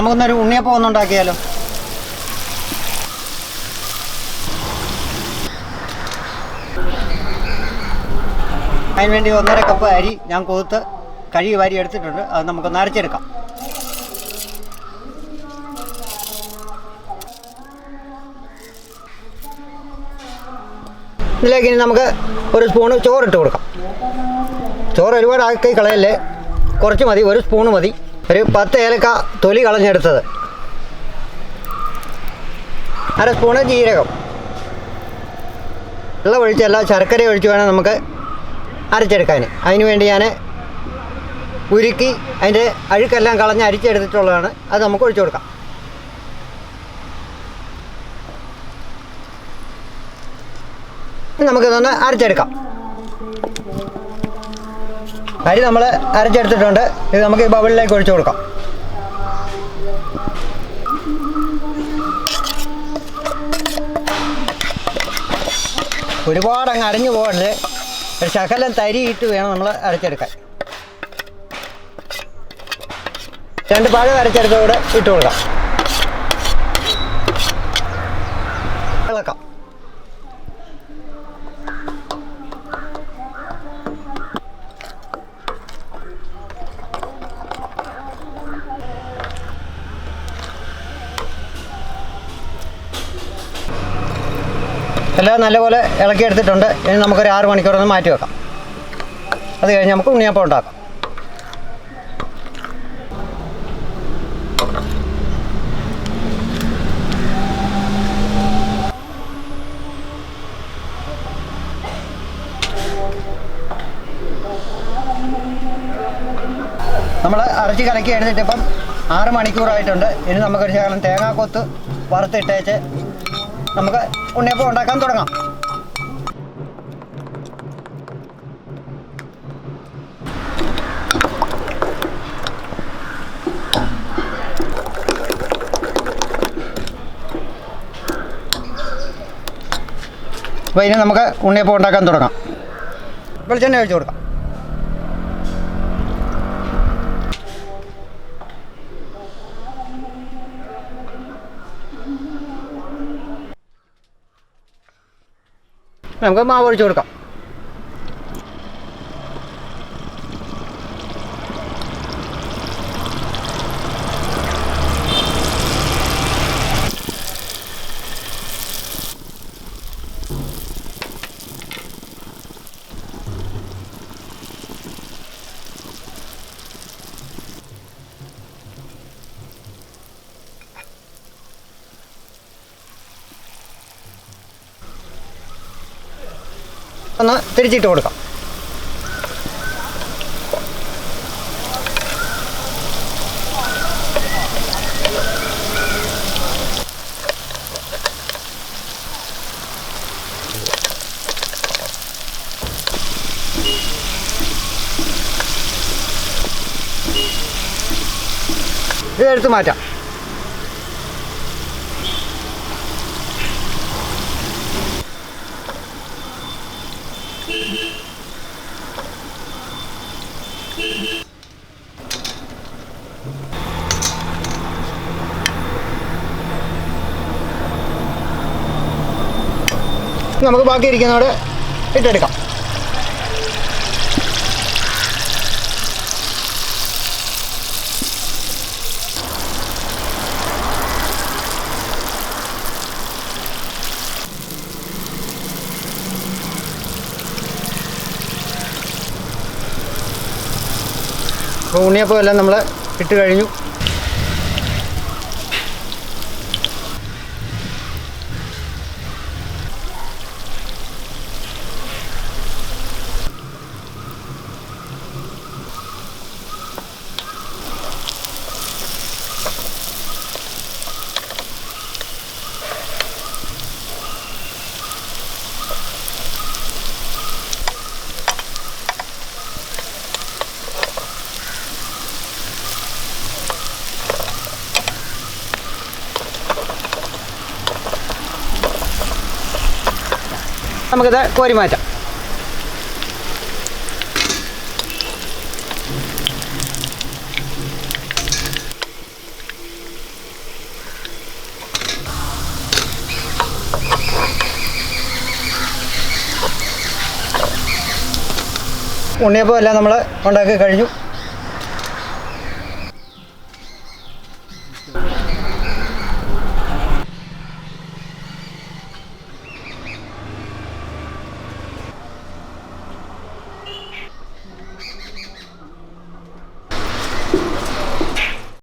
നമുക്കൊന്നൊരു ഉണ്ണിയപ്പം ഒന്നുണ്ടാക്കിയാലോ അതിന് വേണ്ടി ഒന്നര കപ്പ് അരി ഞാൻ കൊതുത്ത് കഴുകി വാരി എടുത്തിട്ടുണ്ട്. അത് നമുക്കൊന്ന് അരച്ചെടുക്കാം. ഇതിലേക്ക് ഇനി നമുക്ക് ഒരു സ്പൂണ് ചോറിട്ട് കൊടുക്കാം. ചോറ് ഒരുപാട് ആക്കി കളയല്ലേ? കുറച്ച് മതി ഒരു സ്പൂണ് മതി. ഒരു പത്ത് ഏലക്ക തൊലി കളഞ്ഞെടുത്തത്. അര സ്പൂണ് ജീരകം. വെള്ളം ഒഴിച്ചല്ല ശർക്കര ഒഴിച്ച് വേണം നമുക്ക് അരച്ചെടുക്കാൻ അതിന് വേണ്ടി ഞാൻ ഉരുക്കി അതിന്റെ അഴുക്കെല്ലാം കളഞ്ഞ് അരിച്ചെടുത്തിട്ടുള്ളതാണ്. അത് നമുക്ക് ഒഴിച്ചു കൊടുക്കാം. നമുക്കിതൊന്ന് അരച്ചെടുക്കാം. അരി നമ്മൾ അരച്ചെടുത്തിട്ടുണ്ട്. ഇത് നമുക്ക് ഈ ബബിളിലേക്ക് ഒഴിച്ചു കൊടുക്കാം. ഒരുപാട് അങ്ങ് അരഞ്ഞു പോകരുത്. ഒരു ശകലം തരി ഇട്ട് വേണം നമ്മൾ അരച്ചെടുക്കാൻ. രണ്ട് പഴം അരച്ചെടുത്തോടെ ഇട്ട് കൊടുക്കാം. എല്ലാം നല്ലപോലെ ഇളക്കി എടുത്തിട്ടുണ്ട് ഇനി നമുക്കൊരു ആറ് മണിക്കൂറൊന്ന് മാറ്റി വെക്കാം. അത് കഴിഞ്ഞ് നമുക്ക് ഉണ്ണിയപ്പം ഉണ്ടാക്കാം. നമ്മൾ അരച്ച് കലക്കി എടുത്തിട്ടിപ്പം ആറ് മണിക്കൂറായിട്ടുണ്ട്. ഇനി നമുക്കൊരു ശകലം തേങ്ങാക്കൊത്ത് വറുത്തിട്ടേച്ച് നമുക്ക് ഉണ്ണിയപ്പം ഉണ്ടാക്കാൻ തുടങ്ങാം. അപ്പോൾ ഇനി നമുക്ക് ഉണ്ണിയപ്പം ഉണ്ടാക്കാൻ തുടങ്ങാം. വെളിച്ചെണ്ണ ഒഴിച്ചു കൊടുക്കാം. നമുക്ക് മാവ് ഒഴിച്ച് കൊടുക്കാം ഒന്ന് തിരിച്ചിട്ട് കൊടുക്കാം. ഇതെടുത്ത് മാറ്റാം. നമുക്ക് ബാക്കി ഇരിക്കുന്നവിടെ ഇട്ടെടുക്കാം. അപ്പോൾ ഉണ്ണിയപ്പം എല്ലാം നമ്മൾ ഇട്ട് കഴിഞ്ഞു. നമുക്കിത് കോരി മാറ്റാം. ഉണ്ണിയപ്പം എല്ലാം നമ്മൾ ഉണ്ടാക്കി കഴിഞ്ഞു.